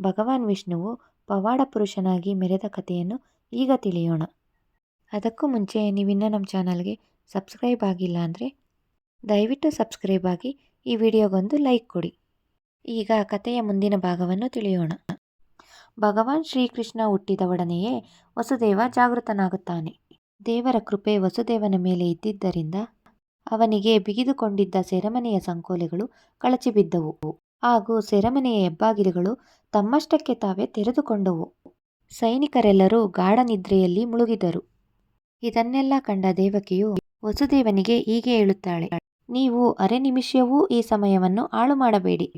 ಭಗವಾನ್ ವಿಷ್ಣುವು ಪವಾಡ ಪುರುಷನಾಗಿ ಮೆರೆದ ಕಥೆಯನ್ನು ಈಗ ತಿಳಿಯೋಣ. ಅದಕ್ಕೂ ಮುಂಚೆ ನೀವಿನ್ನ ನಮ್ಮ ಚಾನಲ್ಗೆ ಸಬ್ಸ್ಕ್ರೈಬ್ ಆಗಿಲ್ಲ ಅಂದರೆ ದಯವಿಟ್ಟು ಸಬ್ಸ್ಕ್ರೈಬ್ ಆಗಿ ಈ ವಿಡಿಯೋಗೊಂದು ಲೈಕ್ ಕೊಡಿ. ಈಗ ಕಥೆಯ ಮುಂದಿನ ಭಾಗವನ್ನು ತಿಳಿಯೋಣ. ಭಗವಾನ್ ಶ್ರೀಕೃಷ್ಣ ಹುಟ್ಟಿದ ಒಡನೆಯೇ ವಸುದೇವ ಜಾಗೃತನಾಗುತ್ತಾನೆ. ದೇವರ ಕೃಪೆ ವಸುದೇವನ ಮೇಲೆ ಇದ್ದಿದ್ದರಿಂದ ಅವನಿಗೆ ಬಿಗಿದುಕೊಂಡಿದ್ದ ಸೆರೆಮನೆಯ ಸಂಕೋಲೆಗಳು ಕಳಚಿಬಿದ್ದವು. ಹಾಗೂ ಸೆರೆಮನೆಯ ಹೆಬ್ಬಾಗಿಲುಗಳು ತಮ್ಮಷ್ಟಕ್ಕೆ ತಾವೇ ತೆರೆದುಕೊಂಡವು. ಸೈನಿಕರೆಲ್ಲರೂ ಗಾಢ ನಿದ್ರೆಯಲ್ಲಿ ಮುಳುಗಿದರು. ಇದನ್ನೆಲ್ಲ ಕಂಡ ದೇವಕಿಯು ವಸುದೇವನಿಗೆ ಹೀಗೆ ಹೇಳುತ್ತಾಳೆ, ನೀವು ಅರೆ ನಿಮಿಷವೂ ಈ ಸಮಯವನ್ನು ಹಾಳು ಮಾಡಬೇಡಿ.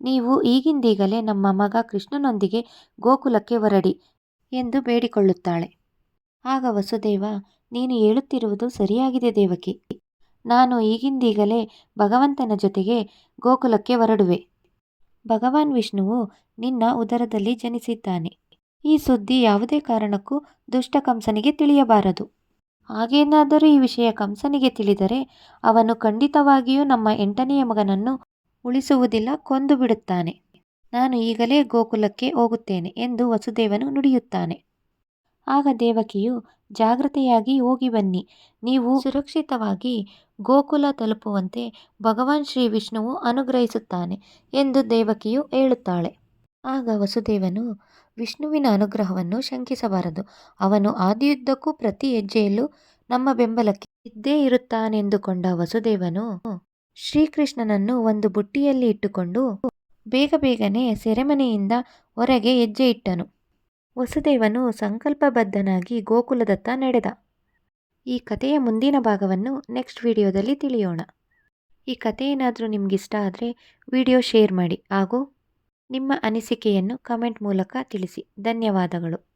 ನೀವು ಈಗಿಂದೀಗಲೇ ನಮ್ಮ ಮಗ ಕೃಷ್ಣನೊಂದಿಗೆ ಗೋಕುಲಕ್ಕೆ ಹೊರಡಿ ಎಂದು ಬೇಡಿಕೊಳ್ಳುತ್ತಾಳೆ. ಆಗ ವಸುದೇವ, ನೀನು ಹೇಳುತ್ತಿರುವುದು ಸರಿಯಾಗಿದೆ ದೇವಕಿ. ನಾನು ಈಗಿಂದೀಗಲೇ ಭಗವಂತನ ಜೊತೆಗೆ ಗೋಕುಲಕ್ಕೆ ಹೊರಡುವೆ. ಭಗವಾನ್ ವಿಷ್ಣುವು ನಿನ್ನ ಉದರದಲ್ಲಿ ಜನಿಸಿದ್ದಾನೆ. ಈ ಸುದ್ದಿ ಯಾವುದೇ ಕಾರಣಕ್ಕೂ ದುಷ್ಟ ಕಂಸನಿಗೆ ತಿಳಿಯಬಾರದು. ಹಾಗೇನಾದರೂ ಈ ವಿಷಯ ಕಂಸನಿಗೆ ತಿಳಿದರೆ ಅವನು ಖಂಡಿತವಾಗಿಯೂ ನಮ್ಮ ಎಂಟನೆಯ ಮಗನನ್ನು ಉಳಿಸುವುದಿಲ್ಲ, ಕೊಂದು ಬಿಡುತ್ತಾನೆ. ನಾನು ಈಗಲೇ ಗೋಕುಲಕ್ಕೆ ಹೋಗುತ್ತೇನೆ ಎಂದು ವಸುದೇವನು ನುಡಿಯುತ್ತಾನೆ. ಆಗ ದೇವಕಿಯು, ಜಾಗ್ರತೆಯಾಗಿ ಹೋಗಿ ಬನ್ನಿ. ನೀವು ಸುರಕ್ಷಿತವಾಗಿ ಗೋಕುಲ ತಲುಪುವಂತೆ ಭಗವಾನ್ ಶ್ರೀ ವಿಷ್ಣುವು ಅನುಗ್ರಹಿಸುತ್ತಾನೆ ಎಂದು ದೇವಕಿಯು ಹೇಳುತ್ತಾಳೆ. ಆಗ ವಸುದೇವನು ವಿಷ್ಣುವಿನ ಅನುಗ್ರಹವನ್ನು ಶಂಕಿಸಬಾರದು. ಅವನು ಆದಿಯುದ್ದಕ್ಕೂ ಪ್ರತಿ ಹೆಜ್ಜೆಯಲ್ಲೂ ನಮ್ಮ ಬೆಂಬಲಕ್ಕೆ ಇದ್ದೇ ಇರುತ್ತಾನೆಂದುಕೊಂಡ ವಸುದೇವನು ಶ್ರೀಕೃಷ್ಣನನ್ನು ಒಂದು ಬುಟ್ಟಿಯಲ್ಲಿ ಇಟ್ಟುಕೊಂಡು ಬೇಗ ಬೇಗನೆ ಸೆರೆಮನೆಯಿಂದ ಹೊರಗೆ ಹೆಜ್ಜೆ ಇಟ್ಟನು. ವಸುದೇವನು ಸಂಕಲ್ಪಬದ್ಧನಾಗಿ ಗೋಕುಲದತ್ತ ನಡೆದ. ಈ ಕಥೆಯ ಮುಂದಿನ ಭಾಗವನ್ನು ನೆಕ್ಸ್ಟ್ ವಿಡಿಯೋದಲ್ಲಿ ತಿಳಿಯೋಣ. ಈ ಕಥೆ ಏನಾದರೂ ನಿಮಗಿಷ್ಟ ಆದರೆ ವಿಡಿಯೋ ಶೇರ್ ಮಾಡಿ ಹಾಗೂ ನಿಮ್ಮ ಅನಿಸಿಕೆಯನ್ನು ಕಮೆಂಟ್ ಮೂಲಕ ತಿಳಿಸಿ. ಧನ್ಯವಾದಗಳು.